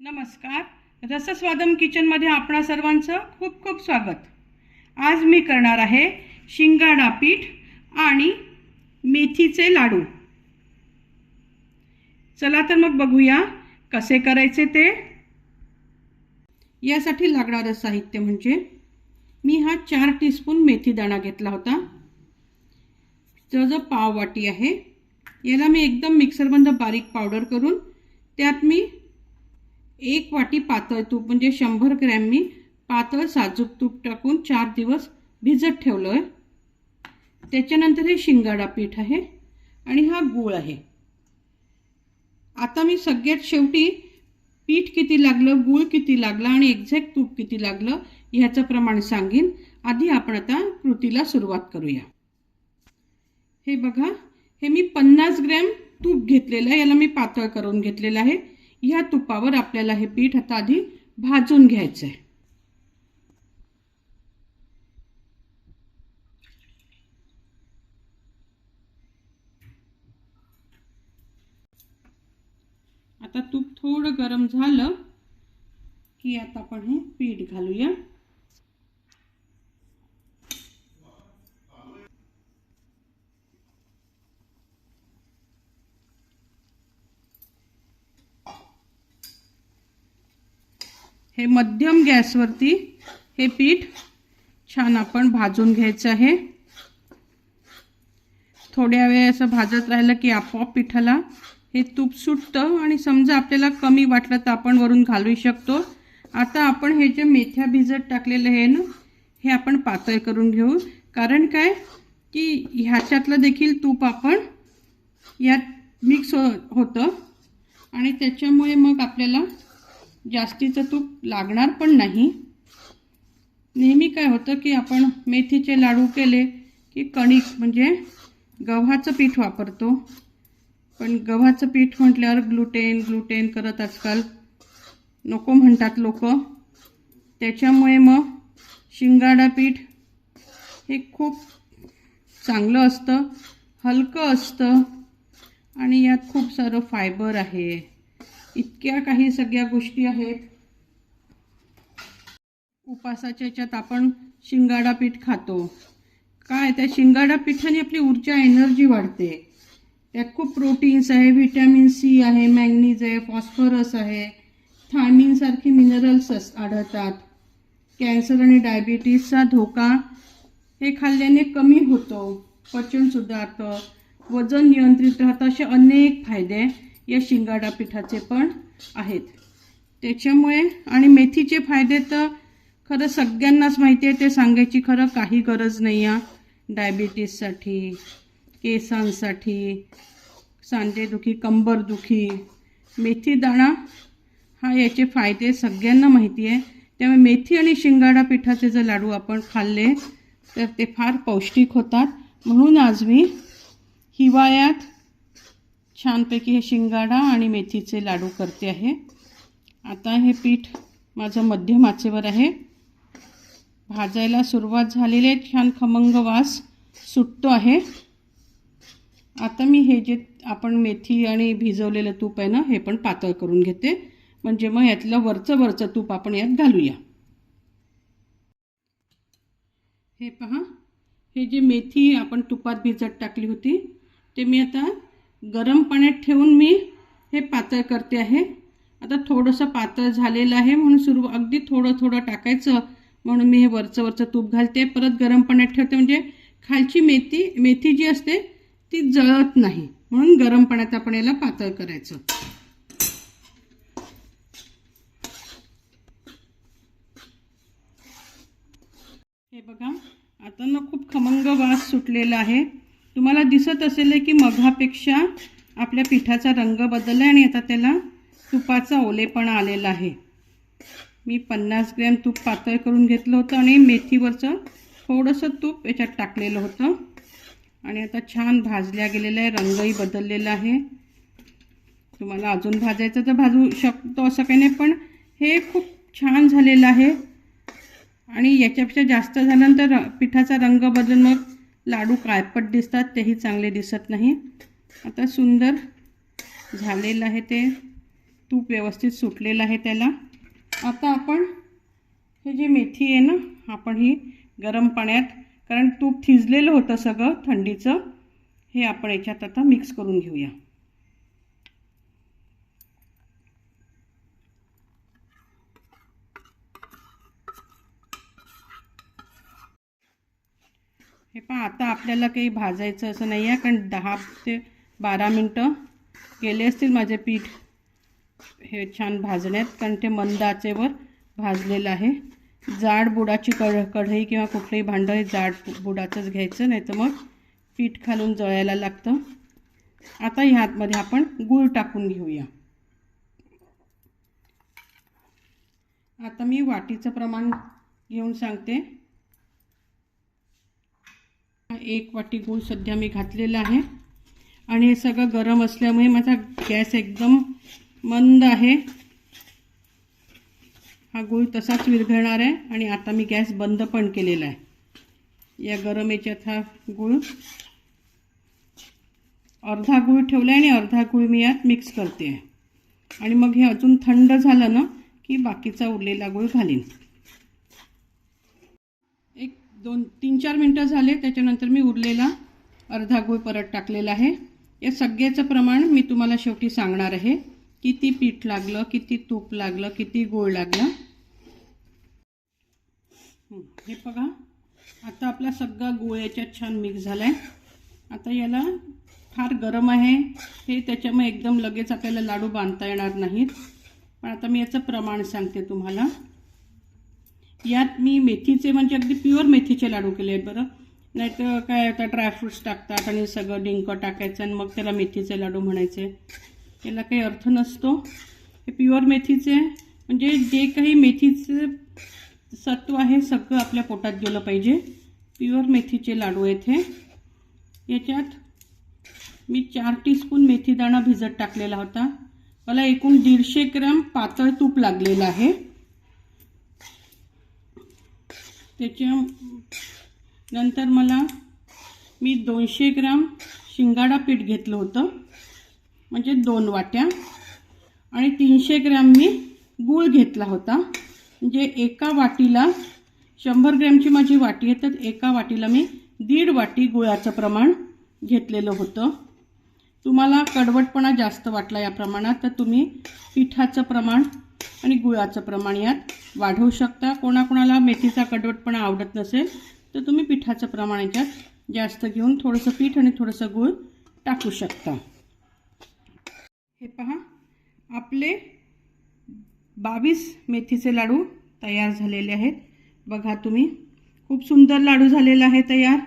नमस्कार. रसस्वादम किचनमध्ये आपणा सर्वांचं खूप खूप स्वागत. आज मी करणार आहे शिंगाडा पीठ आणि मेथीचे लाडू. चला तर मग बघूया कसे करायचे ते. यासाठी लागणारं साहित्य म्हणजे मी हा चार टीस्पून मेथी दाणा घेतला होता. जवळजवळ पाव वाटी आहे. याला मी एकदम मिक्सरबंद बारीक पावडर करून त्यात मी एक वाटी पातळ तूप म्हणजे शंभर ग्रॅम मी पातळ साजूक तूप टाकून चार दिवस भिजत ठेवलं आहे त्याच्यानंतर हे शिंगाडा पीठ आहे आणि हा गूळ आहे. आता मी सगळ्यात शेवटी पीठ किती लागलं गूळ किती लागला आणि एक्झॅक्ट तूप किती लागलं ह्याचं प्रमाण सांगेन. आधी आपण आता कृतीला सुरुवात करूया. हे बघा हे मी पन्नास ग्रॅम तूप घेतलेलं आहे. याला मी पातळ करून घेतलेलं आहे. ह्या तुपावर आपल्याला हे पीठ आता आधी भाजून घ्यायचं आहे आता तूप थोडं गरम झालं की आता आपण हे पीठ घालूया. हे मध्यम गॅसवरती हे पीठ छान आपण भाजून घ्यायचं आहे. थोड्या वेळ असं भाजत राहिलं की आपोआप पिठाला हे तूप सुटतं आणि समजा आपल्याला कमी वाटलं तर आपण वरून घालू शकतो. आता आपण हे जे मेथ्या भिजत टाकलेलं आहे ना हे आपण पातळ करून घेऊ. कारण काय? की ह्याच्यातलं देखील तूप आपण यात मिक्स हो होतं आणि त्याच्यामुळे मग आपल्याला जास्तीचं तूप लागणार पण नाही. नेहमी काय होतं की आपण मेथीचे लाडू केले की कणिक म्हणजे गव्हाचं पीठ वापरतो. पण गव्हाचं पीठ म्हटल्यावर ग्लुटेन ग्लुटेन करत आजकाल नको म्हणतात लोक. त्याच्यामुळे मग शिंगाडा पीठ हे खूप चांगलं असतं हलकं असतं आणि यात खूप सारं फायबर आहे. इतक्या काही सगळ्या गोष्टी आहेत. उपासाच्या याच्यात आपण शिंगाडा पीठ खातो. काय? त्या शिंगाडा पिठाने आपली ऊर्जा एनर्जी वाढते. त्यात खूप प्रोटीन्स आहे व्हिटॅमिन सी आहे मॅग्नीज आहे फॉस्फरस आहे. थायमिनसारखे मिनरल्स अस आढळतात. कॅन्सर आणि डायबिटीसचा धोका हे खाल्ल्याने कमी होतो. पचन सुधारतं. वजन नियंत्रित राहतं असे अनेक फायदे या शिंगाडा पिठाचे पण आहेत. त्याच्यामुळे आणि मेथीचे फायदे तर खरं सगळ्यांनाच माहिती आहे ते सांगायची खरं काही गरज नाही आहे डायबिटीजसाठी केसांसाठी सांधेदुखी कंबरदुखी मेथी दाणा हा याचे फायदे सगळ्यांना माहिती आहे. त्यामुळे मेथी आणि शिंगाडा पिठाचे जर लाडू आपण खाल्ले तर ते फार पौष्टिक होतात. म्हणून आज मी हिवाळ्यात छानपैकी हे शिंगाडा आणि मेथीचे लाडू करते आहे. आता हे पीठ माझं मध्यम आचेवर आहे. भाजायला सुरुवात झालेली आहे. छान खमंग वास सुटतो आहे. आता मी हे जे आपण मेथी आणि भिजवलेलं तूप आहे ना हे पण पातळ करून घेते. म्हणजे मग यातलं वरचं वरचं तूप आपण यात घालूया. हे पहा. हे जे मेथी आपण तुपात भिजत टाकली होती ते मी आता गरम पाण्यात ठेवून मी हे पातळ करते आहे. आता थोडंसं पातळ झालेलं आहे म्हणून सुरू अगदी थोडं थोडं टाकायचं म्हणून मी हे वरचं वरचं तूप घालते. परत गरम पाण्यात ठेवते म्हणजे खालची मेथी मेथी जी असते ती जळत नाही. म्हणून गरम पाण्यात आपण याला पातळ करायचं. हे बघा आता ना खूप खमंग वास सुटलेला आहे. तुम्हाला दिसत असेल की मघापेक्षा आपल्या पिठाचा रंग बदलला आहे आणि आता त्याला तुपाचा ओलेपणा आलेला आहे. मी पन्नास ग्रॅम तूप पातळ करून घेतलं होतं आणि मेथीवरचं थोडंसं तूप याच्यात टाकलेलं होतं. आणि आता छान भाजल्या गेलेलं आहे रंगही बदललेला आहे. तुम्हाला अजून भाजायचं तर भाजू शकतो असं काही नाही पण हे खूप छान झालेलं आहे. आणि याच्यापेक्षा जास्त झाल्यानंतर पिठाचा रंग बदलून मग लाडू काळपट दिसतात तेही चांगले दिसत नाही. आता सुंदर झालेलं आहे ते. तूप व्यवस्थित सुटलेलं आहे त्याला. आता आपण हे जी मेथी आहे ना आपण ही गरम पाण्यात कारण तूप थिजलेलं होतं सगळं थंडीचं हे आपण याच्यात आता मिक्स करून घेऊया. आता आपल्याला काही भाजायचं असं नाही आहे कारण दहा ते बारा मिनटं गेले असतील माझे पीठ. हे छान भाजण्यात कारण ते मंद आचेवर भाजलेलं आहे. जाड बुडाची कढ कढई किंवा कुठलंही भांडं हे जाड बुडाचंच घ्यायचं नाही तर मग पीठ खालून जळायला लागतं. आता ह्यातमध्ये आपण गूळ टाकून घेऊया. आता मी वाटीचं प्रमाण घेऊन सांगते. एक वाटी गूळ सध्या मी घातलेला आहे. आणि हे सगळं गरम असल्यामुळे माझा गॅस एकदम मंद आहे. हा गूळ तसाच विरघळणार आहे आणि आता मी गॅस बंद पण केलेला आहे. या गरम याच्यात हा गूळ अर्धा गूळ ठेवला आहे आणि अर्धा गूळ मी यात मिक्स करते. आहे आणि मग हे अजून थंड झालं ना की बाकीचा उरलेला गूळ घालीन. एक दोन तीन चार मिनटं झाले त्याच्यानंतर मी उरलेला अर्धा गुळ परत टाकलेला आहे. या सगळ्याचं प्रमाण मी तुम्हाला शेवटी सांगणार आहे. किती पीठ लागलं किती तूप लागलं किती गोळ लागलं. हे बघा. आता आपला सगळा गोळ याच्यात छान मिक्स झाला आहे आता याला फार गरम आहे. हे त्याच्यामुळे एकदम लगेच आपल्याला लाडू बांधता येणार नाहीत. पण आता मी याचं प्रमाण सांगते तुम्हाला. यात मी मेथीचे म्हणजे अगदी प्युअर मेथीचे लाडू केले आहेत बरं. नाहीतर काय आता ड्रायफ्रुट्स टाकतात आणि सगळं डिंक टाकायचं आणि मग त्याला मेथीचे लाडू म्हणायचे. याला काही अर्थ नसतो. हे प्युअर मेथीचे म्हणजे जे काही मेथीचे सत्व आहे सगळं आपल्या पोटात गेलं पाहिजे. प्युअर मेथीचे लाडू आहेत हे. याच्यात मी चार टीस्पून मेथीदाणा भिजत टाकलेला होता. मला एकूण दीडशे ग्रॅम पातळ तूप लागलेलं आहे. त्याच्या नंतर मला मी दोनशे ग्राम शिंगाडा पीठ घेतलं होतं. म्हणजे दोन वाट्या. आणि तीनशे ग्रॅम मी गूळ घेतला होता. म्हणजे एका वाटीला शंभर ग्रॅमची माझी वाटी आहे तर एका वाटीला मी दीड वाटी गुळाचं प्रमाण घेतलेलं होतं. तुम्हाला कडवटपणा जास्त वाटला या प्रमाणात तर तुम्ही पिठाचं प्रमाण आणि गुळाचं प्रमाण यात वाढवू शकता. कोणाकोणाला मेथीचा कडवटपणा आवडत नसेल तर तुम्ही पिठाचं प्रमाण याच्यात जास्त घेऊन थोडंसं पीठ आणि थोडंसं गूळ टाकू शकता. हे पहा आपले बावीस मेथीचे लाडू तयार झालेले आहेत. बघा तुम्ही खूप सुंदर लाडू झालेला आहे तयार.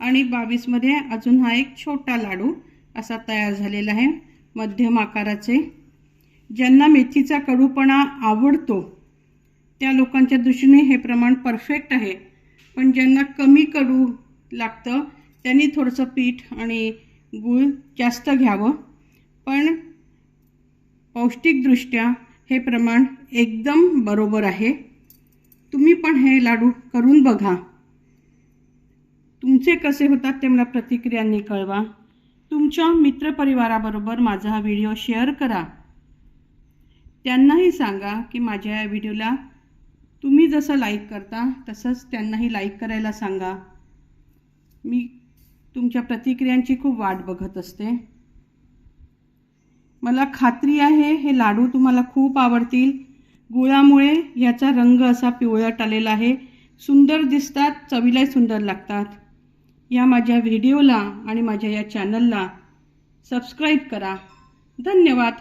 आणि बावीसमध्ये अजून हा एक छोटा लाडू असा तयार झालेला आहे मध्यम आकाराचे. ज्यांना मेथीचा कडूपणा आवडतो त्या लोकांच्या दृष्टीने हे प्रमाण परफेक्ट आहे. पण ज्यांना कमी कडू लागतं त्यांनी थोडंसं पीठ आणि गूळ जास्त घ्यावं. पण पौष्टिकदृष्ट्या हे प्रमाण एकदम बरोबर आहे. तुम्ही पण हे लाडू करून बघा. तुमचे कसे होतात ते मला प्रतिक्रियांनी कळवा तुमच्या मित्रपरिवाराबरोबर माझा हा व्हिडिओ शेअर करा. त्यांनाही सांगा की माझ्या या व्हिडिओला तुम्ही जसं लाईक करता तसंच त्यांनाही लाईक करायला सांगा. मी तुमच्या प्रतिक्रियांची खूप वाट बघत असते. मला खात्री आहे हे लाडू तुम्हाला खूप आवडतील. गुळामुळे याचा रंग असा पिवळट आलेला आहे. सुंदर दिसतात चवीलाही सुंदर लागतात. या माझ्या व्हिडिओला आणि माझ्या या चॅनलला सबस्क्राईब करा. धन्यवाद.